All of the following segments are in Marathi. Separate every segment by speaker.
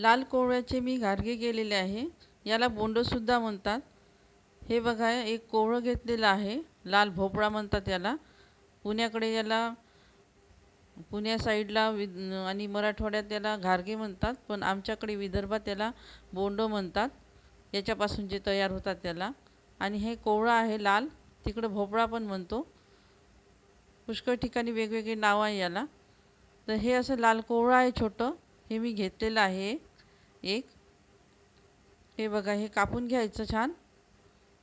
Speaker 1: लाल कोवळ्याचे मी घारगे केलेले आहे. याला बोंडसुद्धा म्हणतात. हे बघा एक कोवळं घेतलेलं आहे. लाल भोपळा म्हणतात याला. पुण्याकडे याला पुण्या साईडला वि आणि मराठवाड्यात याला घारगे म्हणतात पण आमच्याकडे विदर्भात याला बोंडो म्हणतात. याच्यापासून जे तयार होतात त्याला. आणि हे कोवळं आहे लाल. तिकडं भोपळा पण म्हणतो. पुष्कळ ठिकाणी वेगवेगळी नावं आहे याला. तर हे असं लाल कोवळं आहे छोटं. हे मी घेतलेलं आहे. एक. हे बघा हे कापून घ्यायचं छान.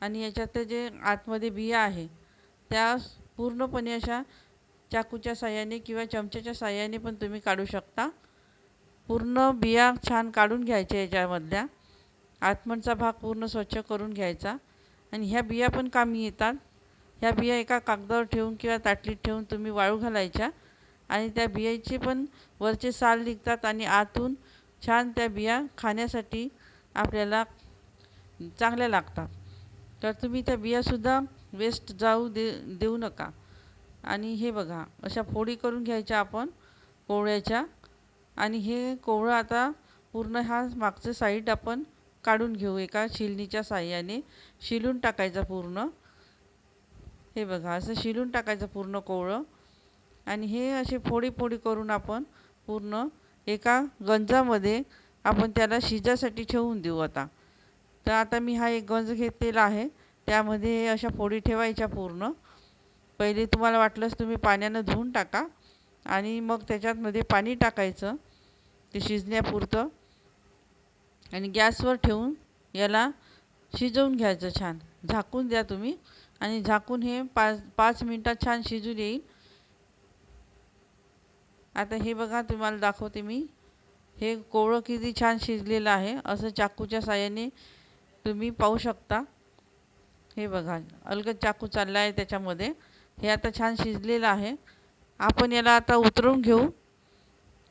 Speaker 1: आणि याच्यातले जे आतमध्ये बिया आहे त्या पूर्णपणे अशा चाकूच्या साह्याने किंवा चमच्याच्या साह्याने पण तुम्ही काढू शकता. पूर्ण बिया छान काढून घ्यायच्या याच्यामधल्या. आतमनचा भाग पूर्ण स्वच्छ करून घ्यायचा. आणि ह्या बिया पण कामी येतात. ह्या बिया एका कागदावर ठेवून किंवा ताटलीत ठेवून तुम्ही वाळू घालायच्या. आणि त्या बियाचे पण वरचे साल निघतात आणि आतून छान त्या बिया खाण्यासाठी आपल्याला चांगल्या लागतात. तर तुम्ही त्या बियासुद्धा वेस्ट जाऊ दे देऊ नका. आणि हे बघा अशा फोडी करून घ्यायच्या आपण कोवळ्याच्या. आणि हे कोवळं आता पूर्ण हा मागचं साईड आपण काढून घेऊ एका शिलनीच्या साह्याने. शिलून टाकायचा पूर्ण. हे बघा असं शिलून टाकायचं पूर्ण कोवळं. आणि हे असे फोडी फोडी करून आपण पूर्ण एका गंजामध्ये आपण त्याला शिजासाठी ठेवून देऊ आता. तर आता मी हा एक गंज घेतलेला आहे. त्यामध्ये अशा फोडी ठेवायच्या पूर्ण. पहिले तुम्हाला वाटलंच तुम्ही पाण्यानं धुवून टाका आणि मग त्याच्यातमध्ये पाणी टाकायचं ते शिजण्यापुरतं. आणि गॅसवर ठेवून याला शिजवून घ्यायचं छान. झाकून द्या तुम्ही आणि झाकून हे पाच पाच मिनटात छान शिजून येईल. आता हे बघा तुम्हाला दाखवते मी. हे कोवळं किती छान शिजलेलं आहे. असं चाकूच्या साह्याने तुम्ही पाहू शकता. हे बघा अलगद चाकू चालला आहे त्याच्यामध्ये. हे आता छान शिजलेलं आहे. आपण याला आता उतरून घेऊ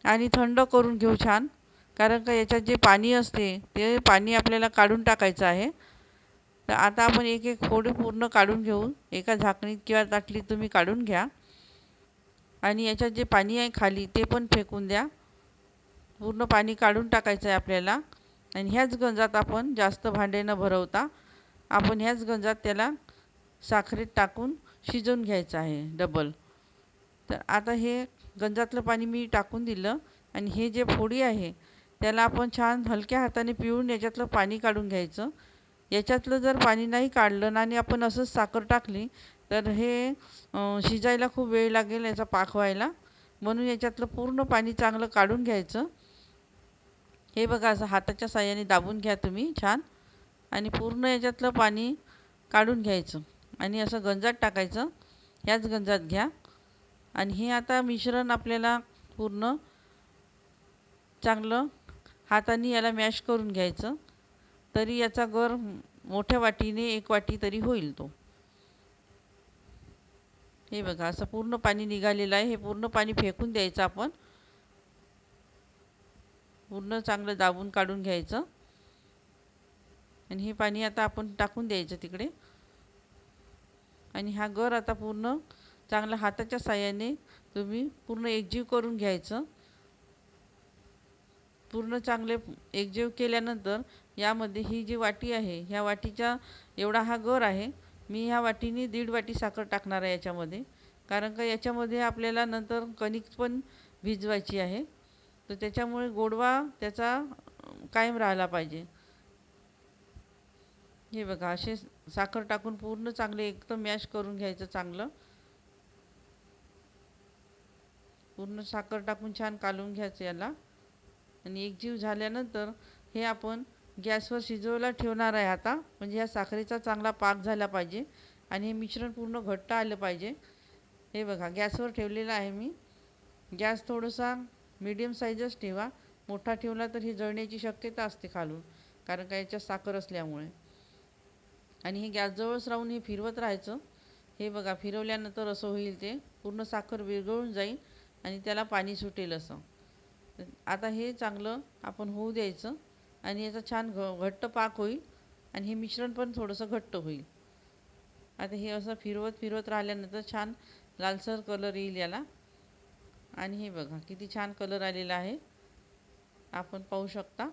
Speaker 1: आणि थंड करून घेऊ छान. कारण का याच्यात जे पाणी असते ते पाणी आपल्याला काढून टाकायचं आहे. तर आता आपण एक एक फोड पूर्ण काढून घेऊ. एका झाकणीत किंवा ताटलीत तुम्ही काढून घ्या. आणि याच्यात जे पाणी आहे खाली ते पण फेकून द्या. पूर्ण पाणी काढून टाकायचं आहे आपल्याला. आणि ह्याच गंजात आपण जास्त भांडे न भरवता आपण ह्याच गंजात त्याला साखरेत टाकून शिजवून घ्यायचं आहे डबल तर आता हे गंजातलं पाणी मी टाकून दिलं आणि हे जे फोडी आहे त्याला आपण छान हलक्या हाताने पिळून याच्यातलं पाणी काढून घ्यायचं. याच्यातलं जर पाणी नाही काढलं आणि आपण असंच साखर टाकली तर हे शिजायला खूप वेळ लागेल याचा पाक व्हायला. म्हणून याच्यातलं पूर्ण पाणी चांगलं काढून घ्यायचं. हे बघा असं हाताच्या साह्याने दाबून घ्या तुम्ही छान. आणि पूर्ण याच्यातलं पाणी काढून घ्यायचं. आणि असं गंजात टाकायचं. ह्याच गंजात घ्या. आणि हे आता मिश्रण आपल्याला पूर्ण चांगलं हाताने याला मॅश करून घ्यायचं. तरी याचा गर मोठ्या वाटीने एक वाटी तरी होईल तो. हे बघा असं पूर्ण पाणी निघालेलं आहे. हे पूर्ण पाणी फेकून द्यायचं आपण. पूर्ण चांगलं दाबून काढून घ्यायचं. आणि हे पाणी आता आपण टाकून द्यायचं तिकडे. आणि हा गर आता पूर्ण चांगल्या हाताच्या साह्याने तुम्ही पूर्ण एकजीव करून घ्यायचं. पूर्ण चांगले एकजीव केल्यानंतर यामध्ये ही जी वाटी आहे ह्या वाटीच्या एवढा हा गर आहे मी ह्या वाटीने दीड वाटी साखर टाकणार आहे याच्यामध्ये. कारण का याच्यामध्ये आपल्याला नंतर कणिक पण भिजवायची आहे. तर त्याच्यामुळे गोडवा त्याचा कायम राहिला पाहिजे. हे बघा असे साखर टाकून पूर्ण चांगले एकदम मॅश करून घ्यायचं चांगलं. पूर्ण साखर टाकून छान कालवून घ्यायचं याला. आणि एकजीव झाल्यानंतर हे आपण गॅसवर शिजवला ठेवणार आहे आता. म्हणजे ह्या साखरेचा चांगला पाक झाला पाहिजे आणि हे मिश्रण पूर्ण घट्ट आलं पाहिजे. हे बघा गॅसवर ठेवलेलं आहे मी. गॅस थोडासा मीडियम साईजच ठेवा. मोठा ठेवला तर ही जळण्याची शक्यता असते खालून कारण का याच्यात साखर असल्यामुळे. आणि हे गॅसजवळच राहून हे फिरवत राहायचं. हे बघा फिरवल्यानंतर असं होईल ते. पूर्ण साखर विरघळून जाईल आणि त्याला पाणी सुटेल असं. आता हे चांगलं आपण होऊ द्यायचं. आणि याचा छान घ घट्ट पाक होईल आणि हे मिश्रण पण थोडंसं घट्ट होईल. आता हे असं फिरवत फिरवत राहिल्यानंतर छान लालसर कलर येईल याला. आणि हे बघा किती छान कलर आलेला आहे. आपण पाहू शकता.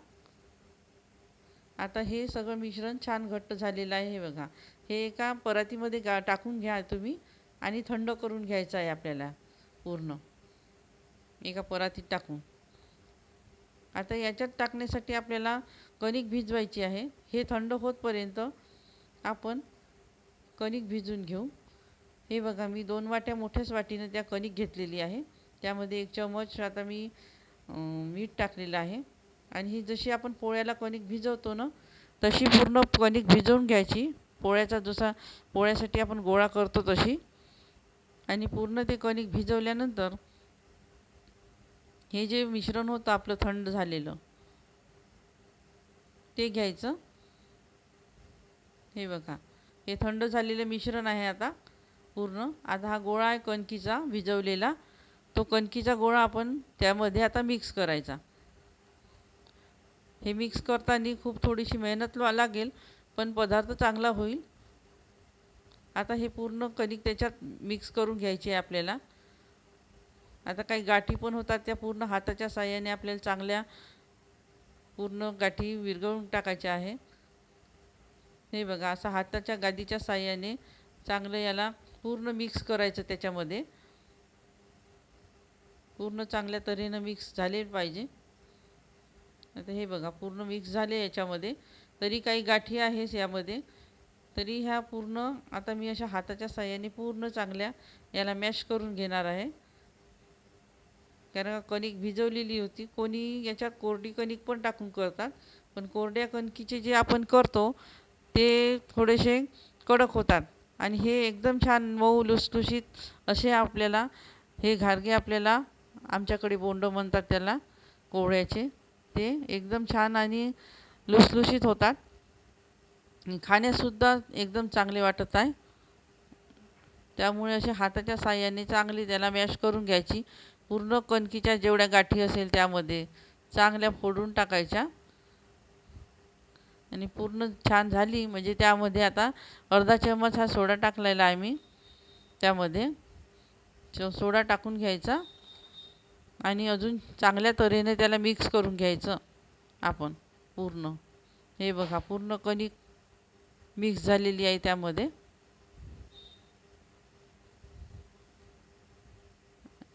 Speaker 1: आता हे सगळं मिश्रण छान घट्ट झालेलं आहे हे बघा. हे एका परातीमध्ये गा टाकून घ्या तुम्ही आणि थंड करून घ्यायचं आहे आपल्याला पूर्ण. एका परातीत टाकून. आता याच्यात टाकण्यासाठी आपल्याला कणिक भिजवायची आहे. हे थंड होतपर्यंत आपण कणिक भिजून घेऊ. हे बघा मी दोन वाट्या मोठ्याच वाटीनं त्या कणिक घेतलेली आहे. त्यामध्ये एक चमच आता मी मीठ टाकलेलं आहे. आणि ही जशी आपण पोळ्याला कणिक भिजवतो ना तशी पूर्ण कणिक भिजवून घ्यायची. पोळ्याचा जसा पोळ्यासाठी आपण गोळा करतो तशी. आणि पूर्ण ते कणिक भिजवल्यानंतर हे जे मिश्रण होतं आपलं थंड झालेलं ते घ्यायचं. हे बघा हे थंड झालेलं मिश्रण आहे आता पूर्ण. आता हा गोळा आहे कणकीचा भिजवलेला तो कणकीचा गोळा आपण त्यामध्ये आता मिक्स करायचा. हे मिक्स करताना खूप थोडीशी मेहनत लागेल पण पदार्थ चांगला होईल. आता हे पूर्ण कणिक त्याच्यात मिक्स करून घ्यायची आहे आपल्याला. आता काही गाठी पण होतात त्या पूर्ण हाताच्या साह्याने आपल्याला चांगल्या पूर्ण गाठी विरघळून टाकायच्या आहे. हे बघा असं हाताच्या गादीच्या साह्याने चांगलं याला पूर्ण मिक्स करायचं त्याच्यामध्ये. पूर्ण चांगल्या तऱ्हेनं मिक्स झाले पाहिजे. आता हे बघा पूर्ण मिक्स झाले याच्यामध्ये. तरी काही गाठी आहेच यामध्ये. तरी ह्या पूर्ण आता मी अशा हाताच्या साह्याने पूर्ण चांगल्या याला मॅश करून घेणार आहे. कारण कणिक भिजवलेली होती. कोणी याच्यात कोरडी कणिक पण टाकून करतात. पण कोरड्या कणकीचे जे आपण करतो ते थोडेसे कडक होतात. आणि हे एकदम छान मऊ लुसलुशीत असे आपल्याला हे घारगे आपल्याला आमच्याकडे बोंडं म्हणतात त्याला कोवळ्याचे ते एकदम छान आणि लुसलुशीत होतात. खाण्यासुद्धा एकदम चांगले वाटत आहे. त्यामुळे असे हाताच्या साह्याने चांगली त्याला मॅश करून घ्यायची. पूर्ण कणकीच्या जेवढ्या गाठी असेल त्यामध्ये चांगल्या फोडून टाकायच्या. आणि पूर्ण छान झाली. म्हणजे त्यामध्ये आता अर्धा चम्मच हा सोडा टाकलेला आहे मी. त्यामध्ये सोडा टाकून घ्यायचा. आणि अजून चांगल्या तऱ्हेने त्याला मिक्स करून घ्यायचं आपण पूर्ण. हे बघा पूर्ण कणिक मिक्स झालेली आहे त्यामध्ये.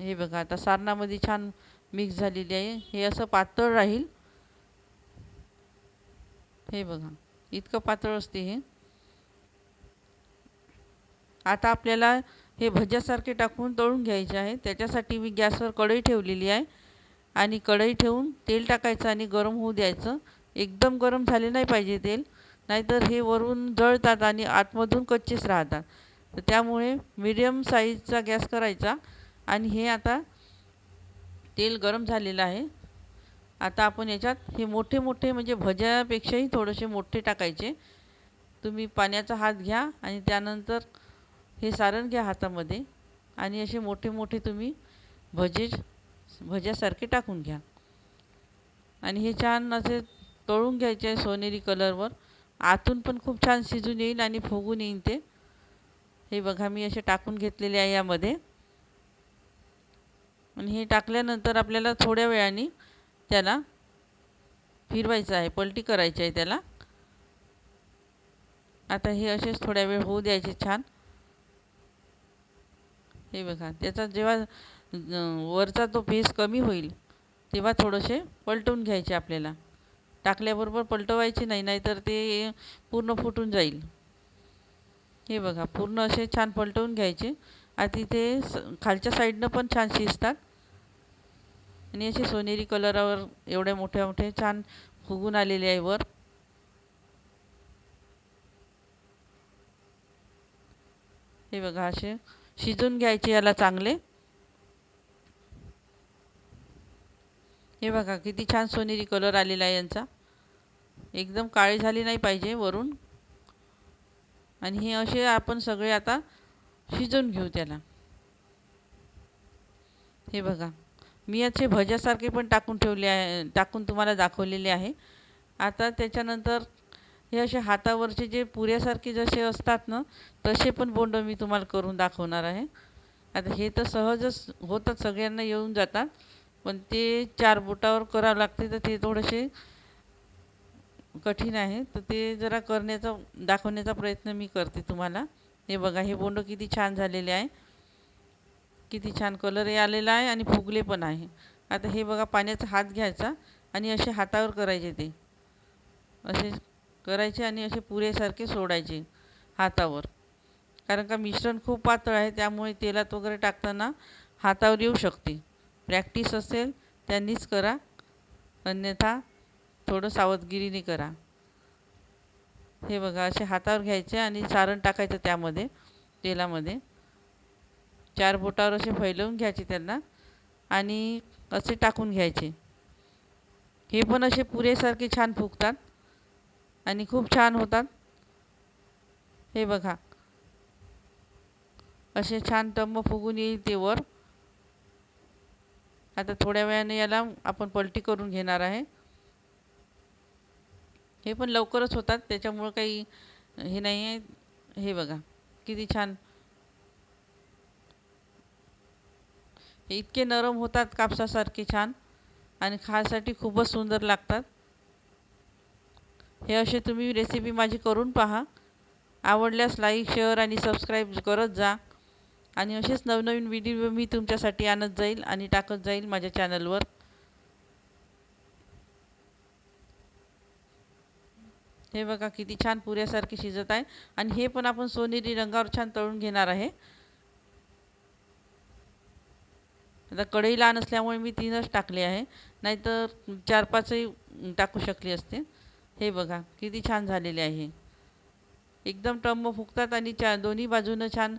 Speaker 1: हे बघा आता सारणामध्ये छान मिक्स झालेली आहे. हे असं पातळ राहील. हे बघा इतकं पातळ असते हे. आता आपल्याला हे भज्यासारखे टाकून तळून घ्यायचे आहे. त्याच्यासाठी मी गॅसवर कढई ठेवलेली आहे. आणि कढई ठेवून तेल टाकायचं आणि गरम होऊ द्यायचं. एकदम गरम झाले नाही पाहिजे तेल. नाहीतर हे वरून जळतात आणि आतमधून कच्चेच राहतात. तर त्यामुळे मिडियम साईजचा गॅस करायचा. आणि हे आता तेल गरम झालेलं आहे. आता आपण याच्यात हे मोठे मोठे म्हणजे भज्यापेक्षाही थोडेसे मोठे टाकायचे. तुम्ही पाण्याचा हात घ्या आणि त्यानंतर हे सारण घ्या हातामध्ये आणि असे मोठे मोठे तुम्ही भजे भज्यासारखे टाकून घ्या. आणि हे छान असे तळून घ्यायचे आहे सोनेरी कलरवर. आतून पण खूप छान शिजून येईल आणि फुगून येईल ते. हे बघा मी असे टाकून घेतलेले आहे यामध्ये. आणि हे टाकल्यानंतर आपल्याला थोड्या वेळाने त्याला फिरवायचं आहे पलटी करायची आहे त्याला. आता हे असेच थोड्या वेळ होऊ द्यायचे छान. हे बघा त्याचा जेव्हा वरचा तो फेस कमी होईल तेव्हा थोडेसे पलटवून घ्यायचे आपल्याला. टाकल्याबरोबर पलटवायचे नाही नाहीतर ते पूर्ण फुटून जाईल. हे बघा पूर्ण असे छान पलटवून घ्यायचे. आता इथे स खालच्या साईडनं पण छान शिजतात. आणि असे सोनेरी कलरावर एवढ्या मोठ्या मोठे छान फुगून आलेले आहे वर. हे बघा असे शिजून घ्यायचे याला चांगले. हे बघा किती छान सोनेरी कलर आलेला आहे यांचा. एकदम काळी झाली नाही पाहिजे वरून. आणि हे असे आपण सगळे आता शिजवून घेऊ त्याला. हे बघा मी याचे भज्यासारखे पण टाकून ठेवले आहे टाकून तुम्हाला दाखवलेले आहे. आता त्याच्यानंतर हे असे हातावरचे जे पुऱ्यासारखे जसे असतात ना तसे पण बोंड मी तुम्हाला करून दाखवणार आहे. आता हे तर सहजच होतात सगळ्यांना येऊन जातात. पण ते चार बोटावर करावं लागते तर ते थोडेसे कठीण आहे. तर ते जरा करण्याचा दाखवण्याचा प्रयत्न मी करते तुम्हाला. हे बघा हे बोंड किती छान झालेले आहे. किती छान कलरही आलेला आहे आणि फुगले पण आहे. आता हे बघा पाण्याचा हात घ्यायचा आणि असे हातावर करायचे ते. असे करायचे आणि असे पुरेसारखे सोडायचे हातावर. कारण का मिश्रण खूप पातळ आहे त्यामुळे तेलात वगैरे टाकताना हातावर येऊ शकते. प्रॅक्टिस असेल त्यांनीच करा. अन्यथा थोडं सावधगिरीने करा. हे बघा असे हातावर घ्यायचे आणि सारण टाकायचं त्यामध्ये तेलामध्ये. चार बोटावर असे फैलवून घ्यायचे त्यांना आणि असे टाकून घ्यायचे. हे पण असे पुरेसारखे छान फुगतात आणि खूप छान होतात. हे बघा. असे छान टंब फुगून येईल ते वर. आता थोड्या वेळाने याला आपण पलटी करून घेणार आहे. हे पण लवकरच होतात त्याच्यामुळं काही हे नाही आहे हे बघा किती छान इतके नरम होतात कापसासारखे छान आणि खायसाठी खूपच सुंदर लागतात. हे असे तुम्ही रेसिपी माझी करून पहा. आवडल्यास लाईक शेअर आणि सबस्क्राईब करत जा. आणि असेच नवनवीन व्हिडिओ मी तुमच्यासाठी आणत जाईल आणि टाकत जाईल माझ्या चॅनलवर हे बघा किती छान पुऱ्यासारखे शिजत आहे. आणि हे पण आपण सोनेरी रंगावर छान तळून घेणार आहे. आता कढई लहान असल्यामुळे मी तीनच टाकले आहे. नाहीतर चार पाचही टाकू शकली असते. हे बघा किती छान झालेले आहे. एकदम टंब फुगतात आणि चा दोन्ही बाजूनं छान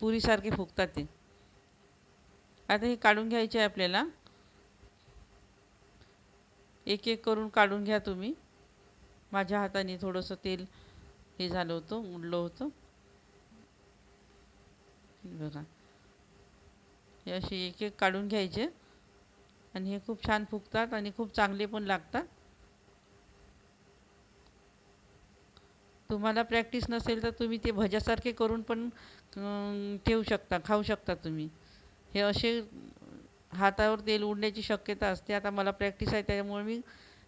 Speaker 1: पुरीसारखे फुगतात ते. आता हे काढून घ्यायचे आहे आपल्याला. एक एक करून काढून घ्या तुम्ही. माझ्या हाताने थोडंसं तेल हे झालं होतं उडलं होतं. बघा. हे असे एक एक काढून घ्यायचे. आणि हे खूप छान फुगतात आणि खूप चांगले पण लागतात. तुम्हाला प्रॅक्टिस नसेल तर तुम्ही ते भज्यासारखे करून पण ठेवू शकता खाऊ शकता तुम्ही. हे असे हातावर तेल उडण्याची शक्यता असते. आता मला प्रॅक्टिस आहे त्यामुळे मी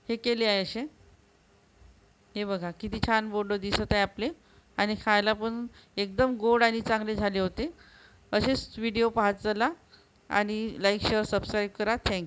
Speaker 1: हे केले आहे असे. हे बघा किती छान बोर्ड दिसत आहे आपले. आणि खायला पण एकदम गोड आणि चांगले झाले होते. असेच व्हिडिओ पाहत चला. आणि लाईक शेअर सबस्क्राईब करा. Thank you